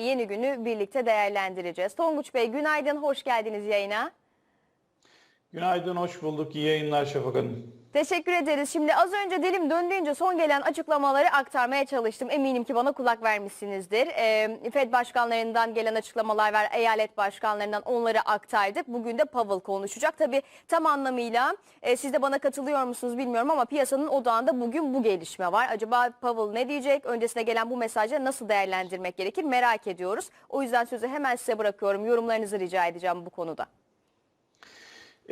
Yeni günü birlikte değerlendireceğiz. Tonguç Bey günaydın, hoş geldiniz yayına. Günaydın, hoş bulduk. İyi yayınlar Şafak Hanım. Teşekkür ederiz. Şimdi az önce dilim döndüğünce son gelen açıklamaları aktarmaya çalıştım. Eminim ki bana kulak vermişsinizdir. Ee, FED başkanlarından gelen açıklamalar var, eyalet başkanlarından onları aktardık. Bugün de Powell konuşacak. Tabii tam anlamıyla e, siz de bana katılıyor musunuz bilmiyorum ama piyasanın odağında bugün bu gelişme var. Acaba Powell ne diyecek? Öncesine gelen bu mesajı nasıl değerlendirmek gerekir merak ediyoruz. O yüzden sözü hemen size bırakıyorum. Yorumlarınızı rica edeceğim bu konuda.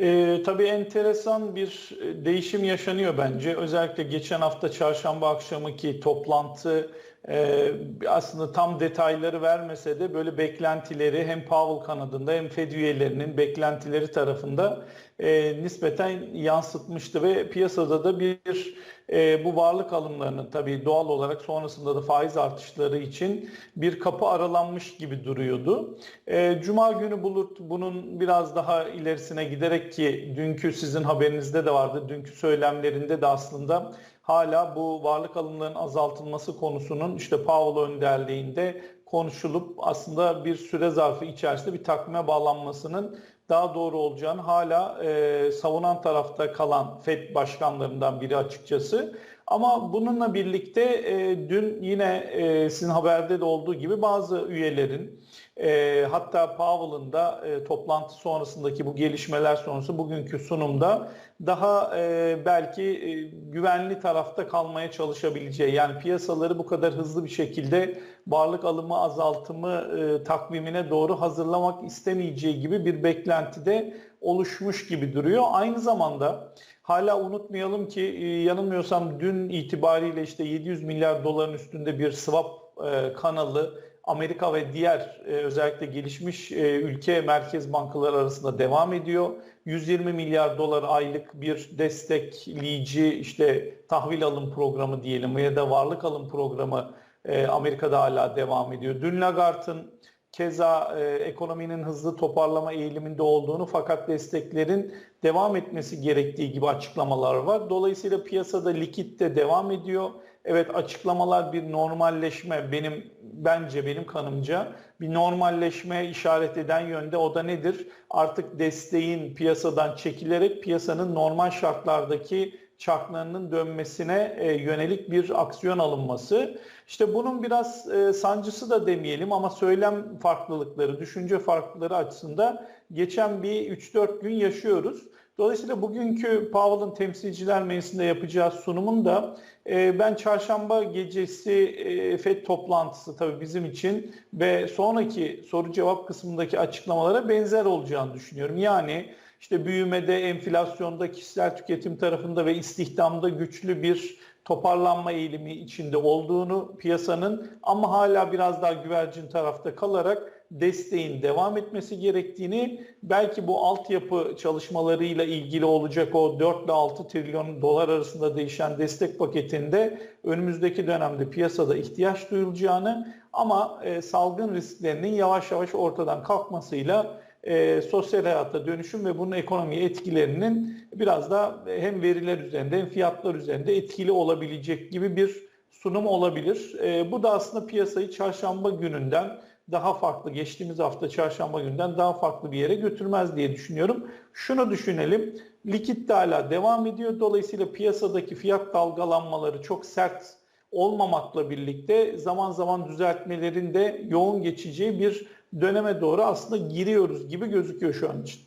Ee, tabii enteresan bir e, değişim yaşanıyor bence. Özellikle geçen hafta çarşamba akşamıki toplantı e, aslında tam detayları vermese de böyle beklentileri hem Powell kanadında hem Fed üyelerinin beklentileri tarafında e, nispeten yansıtmıştı ve piyasada da bir e, bu varlık alımlarının tabii doğal olarak sonrasında da faiz artışları için bir kapı aralanmış gibi duruyordu. E, Cuma günü bulut bunun biraz daha ilerisine giderek ki dünkü sizin haberinizde de vardı. Dünkü söylemlerinde de aslında hala bu varlık alımlarının azaltılması konusunun işte Powell önderliğinde konuşulup aslında bir süre zarfı içerisinde bir takvime bağlanmasının daha doğru olacağını hala e, savunan tarafta kalan FED başkanlarından biri açıkçası. Ama bununla birlikte e, dün yine e, sizin haberde de olduğu gibi bazı üyelerin e, hatta Powell'ın da e, toplantı sonrasındaki bu gelişmeler sonrası bugünkü sunumda daha e, belki e, güvenli tarafta kalmaya çalışabileceği yani piyasaları bu kadar hızlı bir şekilde varlık alımı azaltımı e, takvimine doğru hazırlamak istemeyeceği gibi bir beklentide oluşmuş gibi duruyor. Aynı zamanda hala unutmayalım ki e, yanılmıyorsam dün itibariyle işte 700 milyar doların üstünde bir swap e, kanalı Amerika ve diğer e, özellikle gelişmiş e, ülke merkez bankaları arasında devam ediyor. 120 milyar dolar aylık bir destekleyici işte tahvil alım programı diyelim ya da varlık alım programı e, Amerika'da hala devam ediyor. Dün Lagart'ın keza e, ekonominin hızlı toparlama eğiliminde olduğunu fakat desteklerin devam etmesi gerektiği gibi açıklamalar var. Dolayısıyla piyasada likit de devam ediyor. Evet açıklamalar bir normalleşme benim bence benim kanımca bir normalleşme işaret eden yönde o da nedir? Artık desteğin piyasadan çekilerek piyasanın normal şartlardaki çarklarının dönmesine e, yönelik bir aksiyon alınması. İşte bunun biraz e, sancısı da demeyelim ama söylem farklılıkları, düşünce farklılıkları açısından geçen bir 3-4 gün yaşıyoruz. Dolayısıyla bugünkü Powell'ın temsilciler meclisinde yapacağı sunumun da e, ben çarşamba gecesi e, FED toplantısı tabii bizim için ve sonraki soru cevap kısmındaki açıklamalara benzer olacağını düşünüyorum. Yani işte büyümede, enflasyonda, kişisel tüketim tarafında ve istihdamda güçlü bir toparlanma eğilimi içinde olduğunu piyasanın ama hala biraz daha güvercin tarafta kalarak desteğin devam etmesi gerektiğini belki bu altyapı çalışmalarıyla ilgili olacak o 4 ile 6 trilyon dolar arasında değişen destek paketinde önümüzdeki dönemde piyasada ihtiyaç duyulacağını ama e, salgın risklerinin yavaş yavaş ortadan kalkmasıyla e, sosyal hayata dönüşüm ve bunun ekonomiye etkilerinin biraz da hem veriler üzerinde hem fiyatlar üzerinde etkili olabilecek gibi bir sunum olabilir. E, bu da aslında piyasayı çarşamba gününden daha farklı, geçtiğimiz hafta çarşamba günden daha farklı bir yere götürmez diye düşünüyorum. Şunu düşünelim, likit de hala devam ediyor. Dolayısıyla piyasadaki fiyat dalgalanmaları çok sert olmamakla birlikte zaman zaman düzeltmelerin de yoğun geçeceği bir döneme doğru aslında giriyoruz gibi gözüküyor şu an için.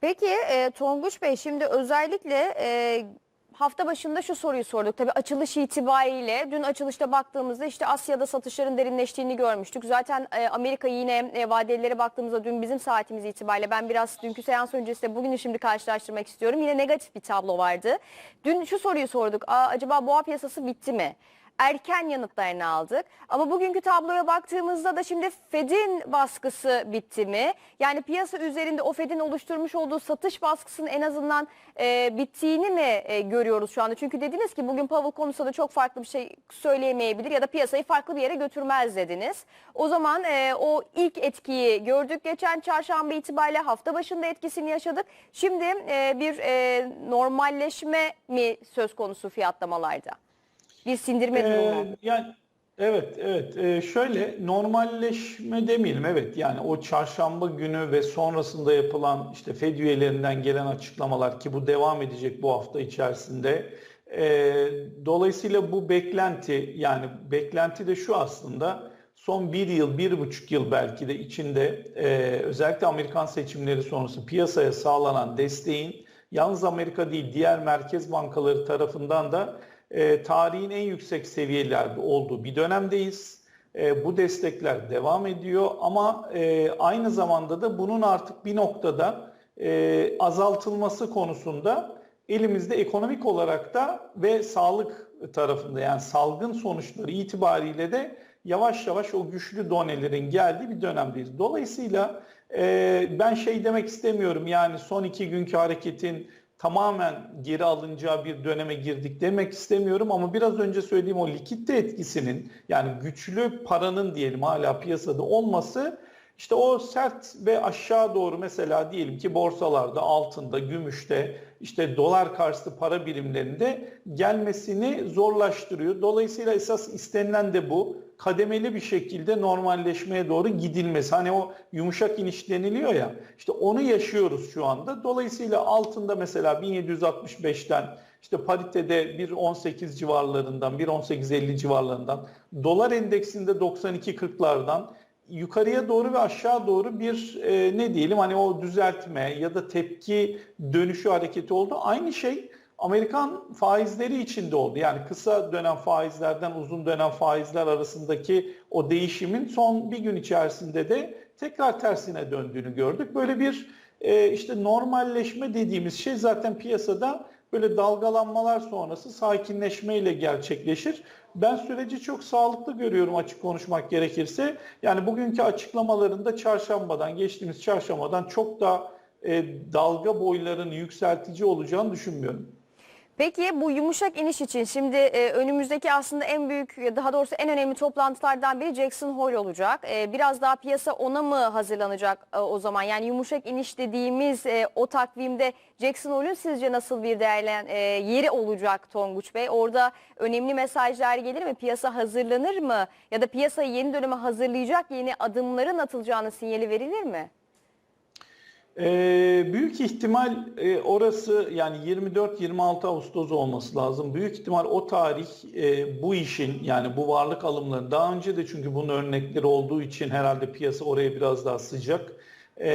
Peki e, Tonguç Bey şimdi özellikle e, hafta başında şu soruyu sorduk. Tabii açılış itibariyle dün açılışta baktığımızda işte Asya'da satışların derinleştiğini görmüştük. Zaten e, Amerika yine e, vadelilere baktığımızda dün bizim saatimiz itibariyle ben biraz dünkü seans öncesinde bugünü şimdi karşılaştırmak istiyorum. Yine negatif bir tablo vardı. Dün şu soruyu sorduk. Aa, acaba boğa piyasası bitti mi? Erken yanıtlarını aldık. Ama bugünkü tabloya baktığımızda da şimdi Fed'in baskısı bitti mi? Yani piyasa üzerinde o Fed'in oluşturmuş olduğu satış baskısının en azından e, bittiğini mi e, görüyoruz şu anda? Çünkü dediniz ki bugün Powell konusunda da çok farklı bir şey söyleyemeyebilir ya da piyasayı farklı bir yere götürmez dediniz. O zaman e, o ilk etkiyi gördük geçen çarşamba itibariyle hafta başında etkisini yaşadık. Şimdi e, bir e, normalleşme mi söz konusu fiyatlamalarda? Bir sindirme durumu. Ee, yani Evet, evet. Ee, şöyle normalleşme demeyelim. Evet, yani o çarşamba günü ve sonrasında yapılan işte Fed üyelerinden gelen açıklamalar ki bu devam edecek bu hafta içerisinde. Ee, dolayısıyla bu beklenti yani beklenti de şu aslında son bir yıl, bir buçuk yıl belki de içinde e, özellikle Amerikan seçimleri sonrası piyasaya sağlanan desteğin yalnız Amerika değil diğer merkez bankaları tarafından da e, tarihin en yüksek seviyelerde olduğu bir dönemdeyiz. E, bu destekler devam ediyor ama e, aynı zamanda da bunun artık bir noktada e, azaltılması konusunda elimizde ekonomik olarak da ve sağlık tarafında yani salgın sonuçları itibariyle de yavaş yavaş o güçlü donelerin geldiği bir dönemdeyiz. Dolayısıyla e, ben şey demek istemiyorum yani son iki günkü hareketin tamamen geri alınacağı bir döneme girdik demek istemiyorum ama biraz önce söylediğim o likitte etkisinin yani güçlü paranın diyelim hala piyasada olması işte o sert ve aşağı doğru mesela diyelim ki borsalarda, altında, gümüşte, işte dolar karşıtı para birimlerinde gelmesini zorlaştırıyor. Dolayısıyla esas istenilen de bu. Kademeli bir şekilde normalleşmeye doğru gidilmesi. Hani o yumuşak iniş deniliyor ya. İşte onu yaşıyoruz şu anda. Dolayısıyla altında mesela 1765'ten işte paritede 1.18 civarlarından, 1.1850 civarlarından, dolar endeksinde 92.40'lardan yukarıya doğru ve aşağı doğru bir e, ne diyelim hani o düzeltme ya da tepki dönüşü hareketi oldu. Aynı şey Amerikan faizleri içinde oldu. Yani kısa dönem faizlerden uzun dönem faizler arasındaki o değişimin son bir gün içerisinde de tekrar tersine döndüğünü gördük. Böyle bir e, işte normalleşme dediğimiz şey zaten piyasada böyle dalgalanmalar sonrası sakinleşmeyle gerçekleşir. Ben süreci çok sağlıklı görüyorum açık konuşmak gerekirse. Yani bugünkü açıklamalarında çarşambadan, geçtiğimiz çarşambadan çok da e, dalga boylarını yükseltici olacağını düşünmüyorum. Peki bu yumuşak iniş için şimdi e, önümüzdeki aslında en büyük daha doğrusu en önemli toplantılardan biri Jackson Hole olacak. E, biraz daha piyasa ona mı hazırlanacak e, o zaman? Yani yumuşak iniş dediğimiz e, o takvimde Jackson Hole'un sizce nasıl bir değerlen e, yeri olacak Tonguç Bey? Orada önemli mesajlar gelir mi? Piyasa hazırlanır mı? Ya da piyasayı yeni döneme hazırlayacak yeni adımların atılacağını sinyali verilir mi? Ee, büyük ihtimal e, orası yani 24-26 Ağustos olması lazım. Büyük ihtimal o tarih e, bu işin yani bu varlık alımları daha önce de çünkü bunun örnekleri olduğu için herhalde piyasa oraya biraz daha sıcak. E,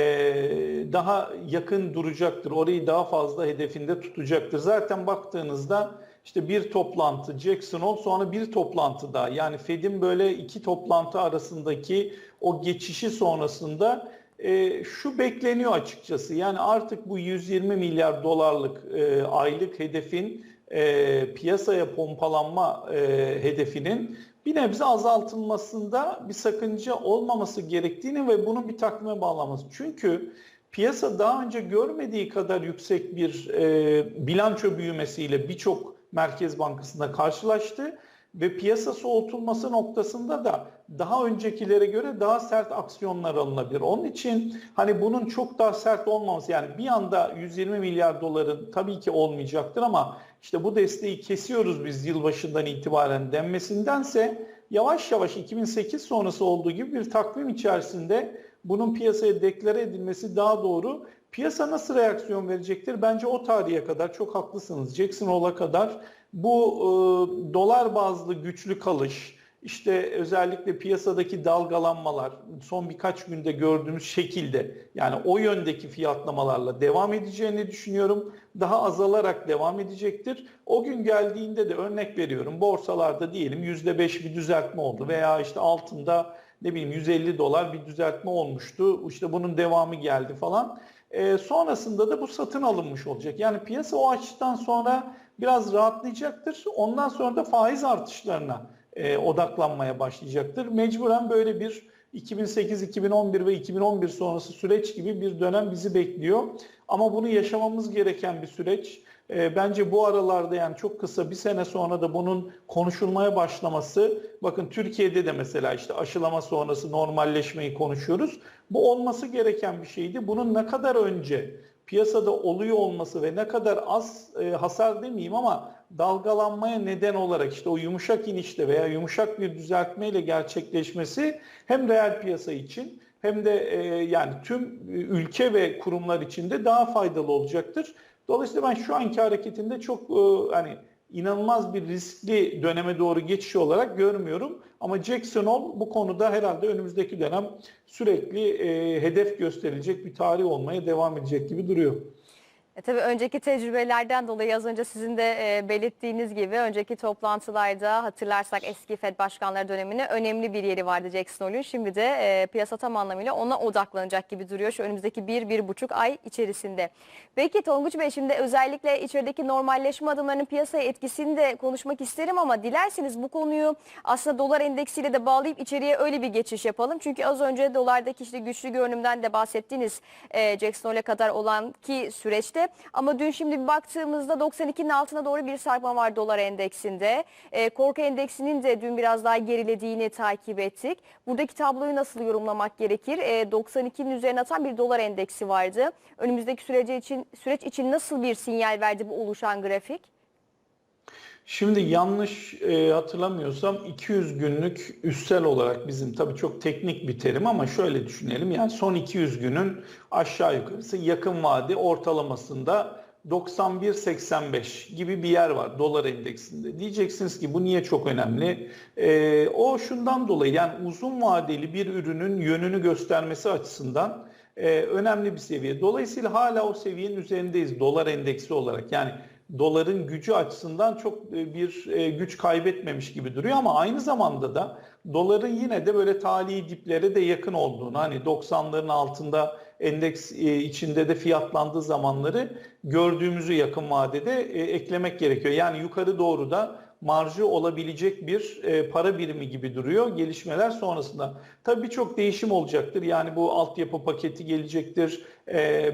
daha yakın duracaktır. Orayı daha fazla hedefinde tutacaktır. Zaten baktığınızda işte bir toplantı Jackson Hole sonra bir toplantı daha. Yani Fed'in böyle iki toplantı arasındaki o geçişi sonrasında e, şu bekleniyor açıkçası. Yani artık bu 120 milyar dolarlık e, aylık hedefin e, piyasaya pompalanma e, hedefinin bir nebze azaltılmasında bir sakınca olmaması gerektiğini ve bunun bir takvime bağlaması. Çünkü piyasa daha önce görmediği kadar yüksek bir e, bilanço büyümesiyle birçok merkez bankasında karşılaştı ve piyasa soğutulması noktasında da daha öncekilere göre daha sert aksiyonlar alınabilir. Onun için hani bunun çok daha sert olmaması yani bir anda 120 milyar doların tabii ki olmayacaktır ama işte bu desteği kesiyoruz biz yılbaşından itibaren denmesindense yavaş yavaş 2008 sonrası olduğu gibi bir takvim içerisinde bunun piyasaya deklare edilmesi daha doğru. Piyasa nasıl reaksiyon verecektir? Bence o tarihe kadar çok haklısınız. Jackson Hole'a kadar bu e, dolar bazlı güçlü kalış, işte özellikle piyasadaki dalgalanmalar son birkaç günde gördüğümüz şekilde yani o yöndeki fiyatlamalarla devam edeceğini düşünüyorum. Daha azalarak devam edecektir. O gün geldiğinde de örnek veriyorum borsalarda diyelim %5 bir düzeltme oldu veya işte altında ne bileyim 150 dolar bir düzeltme olmuştu. İşte bunun devamı geldi falan. E, sonrasında da bu satın alınmış olacak. Yani piyasa o açıdan sonra biraz rahatlayacaktır. Ondan sonra da faiz artışlarına e, odaklanmaya başlayacaktır. Mecburen böyle bir 2008, 2011 ve 2011 sonrası süreç gibi bir dönem bizi bekliyor. Ama bunu yaşamamız gereken bir süreç. E, bence bu aralarda yani çok kısa bir sene sonra da bunun konuşulmaya başlaması, bakın Türkiye'de de mesela işte aşılama sonrası normalleşmeyi konuşuyoruz. Bu olması gereken bir şeydi. Bunun ne kadar önce piyasada oluyor olması ve ne kadar az e, hasar demeyeyim ama dalgalanmaya neden olarak işte o yumuşak inişte veya yumuşak bir düzeltmeyle gerçekleşmesi hem reel piyasa için hem de e, yani tüm ülke ve kurumlar için de daha faydalı olacaktır. Dolayısıyla ben şu anki hareketinde çok e, hani inanılmaz bir riskli döneme doğru geçiş olarak görmüyorum. Ama Jackson Hole bu konuda herhalde önümüzdeki dönem sürekli e, hedef gösterilecek bir tarih olmaya devam edecek gibi duruyor. E, tabii önceki tecrübelerden dolayı az önce sizin de e, belirttiğiniz gibi önceki toplantılarda hatırlarsak eski Fed başkanları döneminde önemli bir yeri vardı Jackson Hole'ün. Şimdi de e, piyasa tam anlamıyla ona odaklanacak gibi duruyor şu önümüzdeki bir, bir buçuk ay içerisinde. Peki Tonguç Bey şimdi özellikle içerideki normalleşme adımlarının piyasaya etkisini de konuşmak isterim ama dilerseniz bu konuyu aslında dolar endeksiyle de bağlayıp içeriye öyle bir geçiş yapalım. Çünkü az önce dolardaki işte güçlü görünümden de bahsettiğiniz e, Jackson Hole'e kadar olan ki süreçte ama dün şimdi bir baktığımızda 92'nin altına doğru bir sarkma var dolar endeksinde. E, korku endeksinin de dün biraz daha gerilediğini takip ettik. Buradaki tabloyu nasıl yorumlamak gerekir? E, 92'nin üzerine atan bir dolar endeksi vardı. Önümüzdeki süreci için süreç için nasıl bir sinyal verdi bu oluşan grafik? Şimdi yanlış e, hatırlamıyorsam 200 günlük üstel olarak bizim tabii çok teknik bir terim ama şöyle düşünelim. Yani son 200 günün aşağı yukarısı yakın vade ortalamasında 91.85 gibi bir yer var dolar endeksinde. Diyeceksiniz ki bu niye çok önemli? E, o şundan dolayı yani uzun vadeli bir ürünün yönünü göstermesi açısından e, önemli bir seviye. Dolayısıyla hala o seviyenin üzerindeyiz dolar endeksi olarak. Yani doların gücü açısından çok e, bir e, güç kaybetmemiş gibi duruyor ama aynı zamanda da doların yine de böyle tali diplere de yakın olduğunu hani 90'ların altında endeks e, içinde de fiyatlandığı zamanları gördüğümüzü yakın vadede eklemek gerekiyor. Yani yukarı doğru da marjı olabilecek bir para birimi gibi duruyor gelişmeler sonrasında. Tabii birçok değişim olacaktır. Yani bu altyapı paketi gelecektir.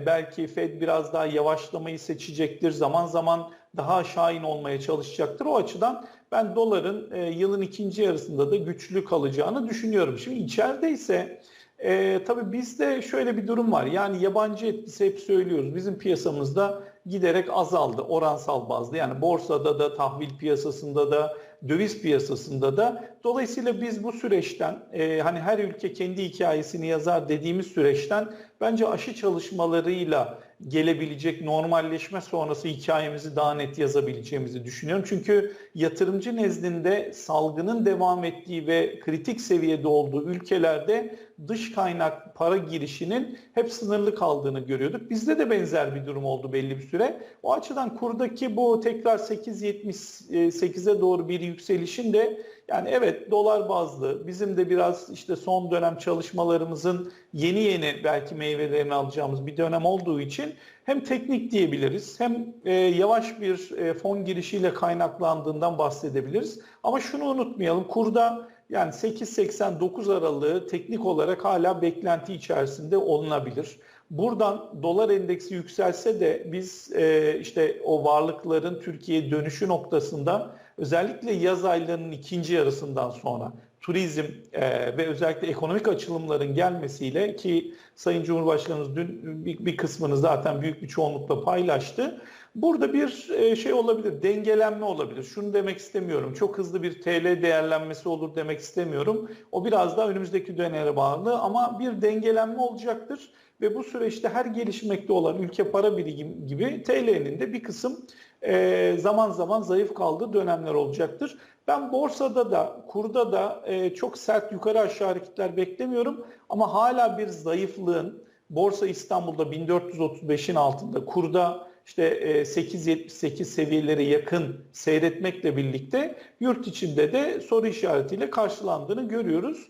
belki Fed biraz daha yavaşlamayı seçecektir. Zaman zaman daha şahin olmaya çalışacaktır. O açıdan ben doların yılın ikinci yarısında da güçlü kalacağını düşünüyorum. Şimdi içeride ise e, tabii bizde şöyle bir durum var. Yani yabancı etkisi hep söylüyoruz. Bizim piyasamızda giderek azaldı oransal bazda. Yani borsada da, tahvil piyasasında da, döviz piyasasında da. Dolayısıyla biz bu süreçten e, hani her ülke kendi hikayesini yazar dediğimiz süreçten bence aşı çalışmalarıyla gelebilecek normalleşme sonrası hikayemizi daha net yazabileceğimizi düşünüyorum. Çünkü yatırımcı nezdinde salgının devam ettiği ve kritik seviyede olduğu ülkelerde dış kaynak para girişinin hep sınırlı kaldığını görüyorduk. Bizde de benzer bir durum oldu belli bir süre. O açıdan kurdaki bu tekrar 8.78'e doğru bir yükselişin de yani evet dolar bazlı bizim de biraz işte son dönem çalışmalarımızın yeni yeni belki meyvelerini alacağımız bir dönem olduğu için hem teknik diyebiliriz hem e, yavaş bir e, fon girişiyle kaynaklandığından bahsedebiliriz. Ama şunu unutmayalım kurda yani 8.89 aralığı teknik olarak hala beklenti içerisinde olunabilir. Buradan dolar endeksi yükselse de biz e, işte o varlıkların Türkiye dönüşü noktasında özellikle yaz aylarının ikinci yarısından sonra turizm e, ve özellikle ekonomik açılımların gelmesiyle ki Sayın Cumhurbaşkanımız dün bir, bir kısmını zaten büyük bir çoğunlukla paylaştı. Burada bir e, şey olabilir, dengelenme olabilir. Şunu demek istemiyorum, çok hızlı bir TL değerlenmesi olur demek istemiyorum. O biraz daha önümüzdeki döneme bağlı ama bir dengelenme olacaktır. Ve bu süreçte her gelişmekte olan ülke para birimi gibi TL'nin de bir kısım e, zaman zaman zayıf kaldığı dönemler olacaktır. Ben borsada da kurda da e, çok sert yukarı aşağı hareketler beklemiyorum ama hala bir zayıflığın Borsa İstanbul'da 1435'in altında kurda işte 8.78 seviyelere yakın seyretmekle birlikte yurt içinde de soru işaretiyle karşılandığını görüyoruz.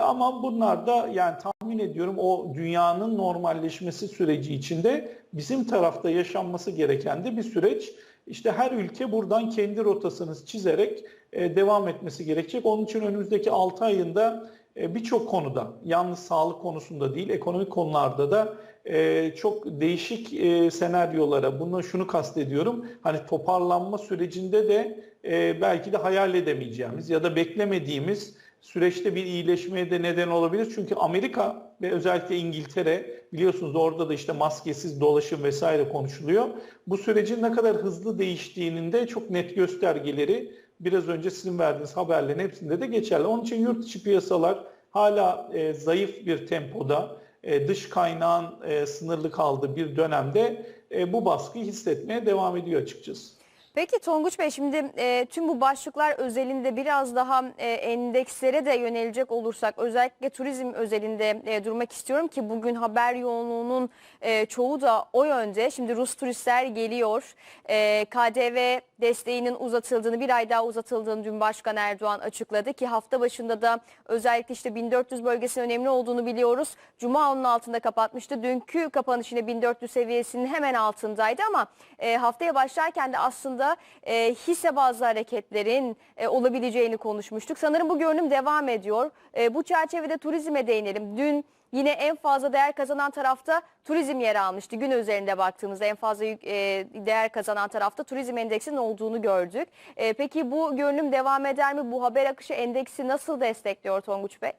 Ama bunlar da yani tahmin ediyorum o dünyanın normalleşmesi süreci içinde bizim tarafta yaşanması gereken de bir süreç. İşte her ülke buradan kendi rotasını çizerek devam etmesi gerekecek. Onun için önümüzdeki 6 ayında birçok konuda yalnız sağlık konusunda değil ekonomik konularda da çok değişik senaryolara bunu şunu kastediyorum. Hani toparlanma sürecinde de belki de hayal edemeyeceğimiz ya da beklemediğimiz süreçte bir iyileşmeye de neden olabilir. Çünkü Amerika ve özellikle İngiltere biliyorsunuz orada da işte maskesiz dolaşım vesaire konuşuluyor. Bu sürecin ne kadar hızlı değiştiğinin de çok net göstergeleri biraz önce sizin verdiğiniz haberlerin hepsinde de geçerli. Onun için yurt içi piyasalar hala e, zayıf bir tempoda e, dış kaynağın e, sınırlı kaldığı bir dönemde e, bu baskıyı hissetmeye devam ediyor açıkçası. Peki Tonguç Bey şimdi e, tüm bu başlıklar özelinde biraz daha e, endekslere de yönelecek olursak özellikle turizm özelinde e, durmak istiyorum ki bugün haber yoğunluğunun e, çoğu da o yönde. Şimdi Rus turistler geliyor. E, KDV desteğinin uzatıldığını bir ay daha uzatıldığını dün Başkan Erdoğan açıkladı ki hafta başında da özellikle işte 1400 bölgesinin önemli olduğunu biliyoruz. Cuma onun altında kapatmıştı. Dünkü kapanış yine 1400 seviyesinin hemen altındaydı ama e, haftaya başlarken de aslında e, hisse bazlı hareketlerin e, olabileceğini konuşmuştuk. Sanırım bu görünüm devam ediyor. E, bu çerçevede turizme değinelim. Dün yine en fazla değer kazanan tarafta turizm yer almıştı. Gün üzerinde baktığımızda en fazla e, değer kazanan tarafta turizm endeksinin olduğunu gördük. E, peki bu görünüm devam eder mi? Bu haber akışı endeksi nasıl destekliyor Tonguç Bey?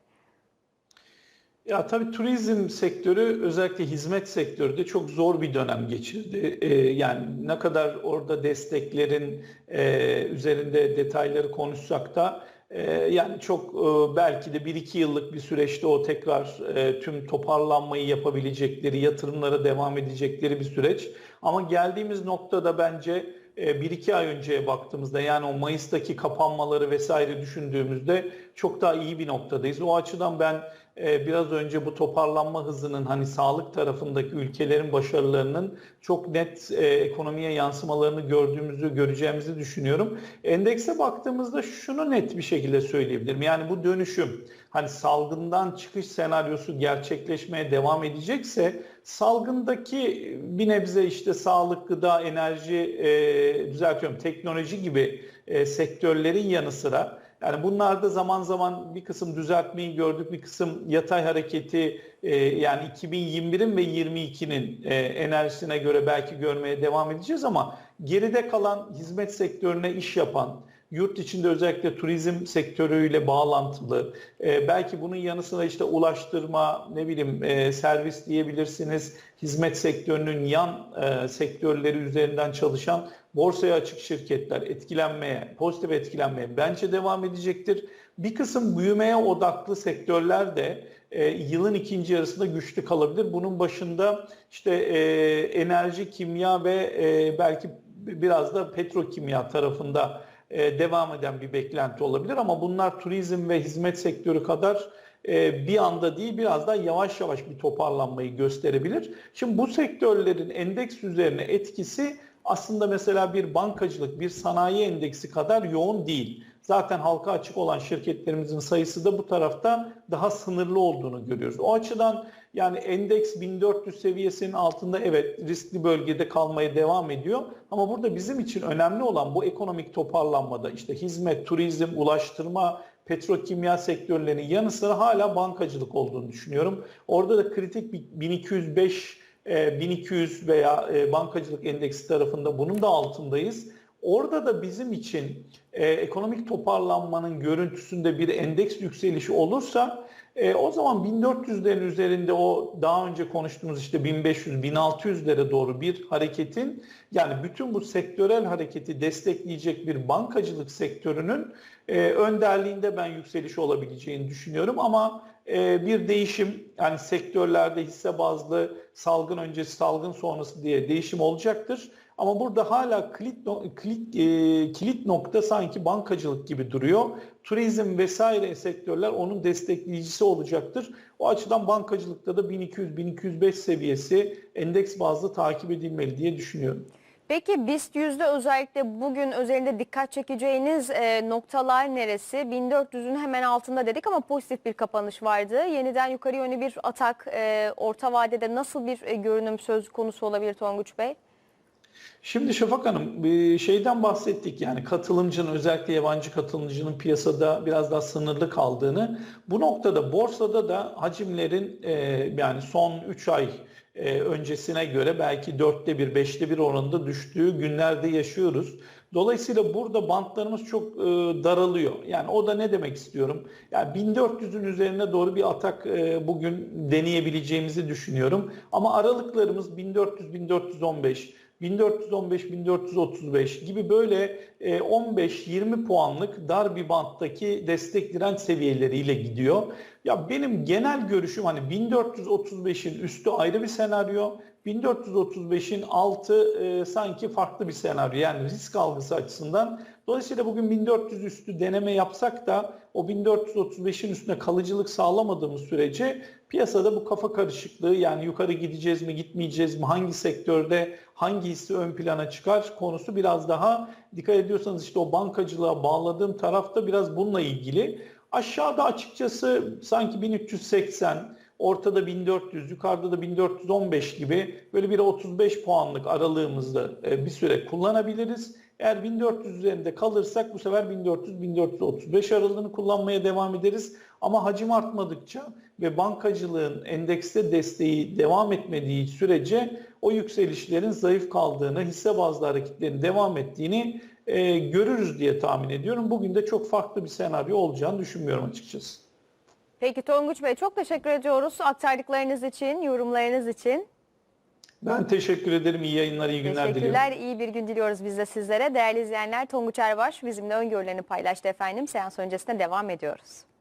Ya tabii turizm sektörü özellikle hizmet sektörü de çok zor bir dönem geçirdi. Ee, yani ne kadar orada desteklerin e, üzerinde detayları konuşsak da e, yani çok e, belki de 1-2 yıllık bir süreçte o tekrar e, tüm toparlanmayı yapabilecekleri, yatırımlara devam edecekleri bir süreç. Ama geldiğimiz noktada bence e, bir iki ay önceye baktığımızda yani o Mayıs'taki kapanmaları vesaire düşündüğümüzde çok daha iyi bir noktadayız. O açıdan ben e, biraz önce bu toparlanma hızının hani sağlık tarafındaki ülkelerin başarılarının çok net e, ekonomiye yansımalarını gördüğümüzü göreceğimizi düşünüyorum. Endekse baktığımızda şunu net bir şekilde söyleyebilirim. Yani bu dönüşüm hani salgından çıkış senaryosu gerçekleşmeye devam edecekse salgındaki bir nebze işte sağlık, gıda, enerji, e, düzeltiyorum teknoloji gibi e, sektörlerin yanı sıra yani bunlarda zaman zaman bir kısım düzeltmeyi gördük, bir kısım yatay hareketi e, yani 2021'in ve 22'nin e, enerjisine göre belki görmeye devam edeceğiz ama geride kalan hizmet sektörüne iş yapan, yurt içinde özellikle turizm sektörüyle bağlantılı, e, belki bunun yanı sıra işte ulaştırma, ne bileyim e, servis diyebilirsiniz, hizmet sektörünün yan e, sektörleri üzerinden çalışan borsaya açık şirketler etkilenmeye, pozitif etkilenmeye bence devam edecektir. Bir kısım büyümeye odaklı sektörler de e, yılın ikinci yarısında güçlü kalabilir. Bunun başında işte e, enerji, kimya ve e, belki biraz da petrokimya tarafında e, devam eden bir beklenti olabilir. Ama bunlar turizm ve hizmet sektörü kadar e, bir anda değil biraz daha yavaş yavaş bir toparlanmayı gösterebilir. Şimdi bu sektörlerin endeks üzerine etkisi aslında mesela bir bankacılık, bir sanayi endeksi kadar yoğun değil. Zaten halka açık olan şirketlerimizin sayısı da bu tarafta daha sınırlı olduğunu görüyoruz. O açıdan yani endeks 1400 seviyesinin altında evet riskli bölgede kalmaya devam ediyor. Ama burada bizim için önemli olan bu ekonomik toparlanmada işte hizmet, turizm, ulaştırma, petrokimya sektörlerinin yanı sıra hala bankacılık olduğunu düşünüyorum. Orada da kritik bir 1205 1200 veya e, bankacılık endeksi tarafında bunun da altındayız. Orada da bizim için e, ekonomik toparlanmanın görüntüsünde bir endeks yükselişi olursa e, o zaman 1400'lerin üzerinde o daha önce konuştuğumuz işte 1500-1600'lere doğru bir hareketin yani bütün bu sektörel hareketi destekleyecek bir bankacılık sektörünün e, önderliğinde ben yükseliş olabileceğini düşünüyorum ama e, bir değişim yani sektörlerde hisse bazlı salgın öncesi salgın sonrası diye değişim olacaktır. Ama burada hala kilit, kilit, e, kilit nokta sanki bankacılık gibi duruyor. Turizm vesaire sektörler onun destekleyicisi olacaktır. O açıdan bankacılıkta da 1200-1205 seviyesi endeks bazlı takip edilmeli diye düşünüyorum. Peki BIST yüzde özellikle bugün üzerinde dikkat çekeceğiniz e, noktalar neresi? 1400'ün hemen altında dedik ama pozitif bir kapanış vardı. Yeniden yukarı yönlü bir atak e, orta vadede nasıl bir e, görünüm söz konusu olabilir Tonguç Bey? Şimdi Şafak Hanım şeyden bahsettik yani katılımcının özellikle yabancı katılımcının piyasada biraz daha sınırlı kaldığını. Bu noktada borsada da hacimlerin e, yani son 3 ay e, öncesine göre belki dörtte bir, beşte bir oranında düştüğü günlerde yaşıyoruz. Dolayısıyla burada bantlarımız çok e, daralıyor. Yani o da ne demek istiyorum? Yani 1400'ün üzerine doğru bir atak e, bugün deneyebileceğimizi düşünüyorum. Ama aralıklarımız 1400-1415, 1415-1435 gibi böyle e, 15-20 puanlık dar bir banttaki destek direnç seviyeleriyle gidiyor. Ya benim genel görüşüm hani 1435'in üstü ayrı bir senaryo, 1435'in altı e, sanki farklı bir senaryo. Yani risk algısı açısından. Dolayısıyla bugün 1400 üstü deneme yapsak da o 1435'in üstüne kalıcılık sağlamadığımız sürece piyasada bu kafa karışıklığı yani yukarı gideceğiz mi gitmeyeceğiz mi hangi sektörde hangi hisse ön plana çıkar konusu biraz daha dikkat ediyorsanız işte o bankacılığa bağladığım tarafta biraz bununla ilgili. Aşağıda açıkçası sanki 1380 ortada 1400 yukarıda da 1415 gibi böyle bir 35 puanlık aralığımızda e, bir süre kullanabiliriz. Eğer 1400 üzerinde kalırsak bu sefer 1400-1435 aralığını kullanmaya devam ederiz. Ama hacim artmadıkça ve bankacılığın endekste desteği devam etmediği sürece o yükselişlerin zayıf kaldığını, hisse bazlı hareketlerin devam ettiğini e, görürüz diye tahmin ediyorum. Bugün de çok farklı bir senaryo olacağını düşünmüyorum açıkçası. Peki Tonguç Bey çok teşekkür ediyoruz aktardıklarınız için, yorumlarınız için. Ben teşekkür ederim. İyi yayınlar, iyi günler diliyorum. Teşekkürler. İyi bir gün diliyoruz biz de sizlere. Değerli izleyenler Tonguç Erbaş bizimle öngörülerini paylaştı efendim. Seans öncesinde devam ediyoruz.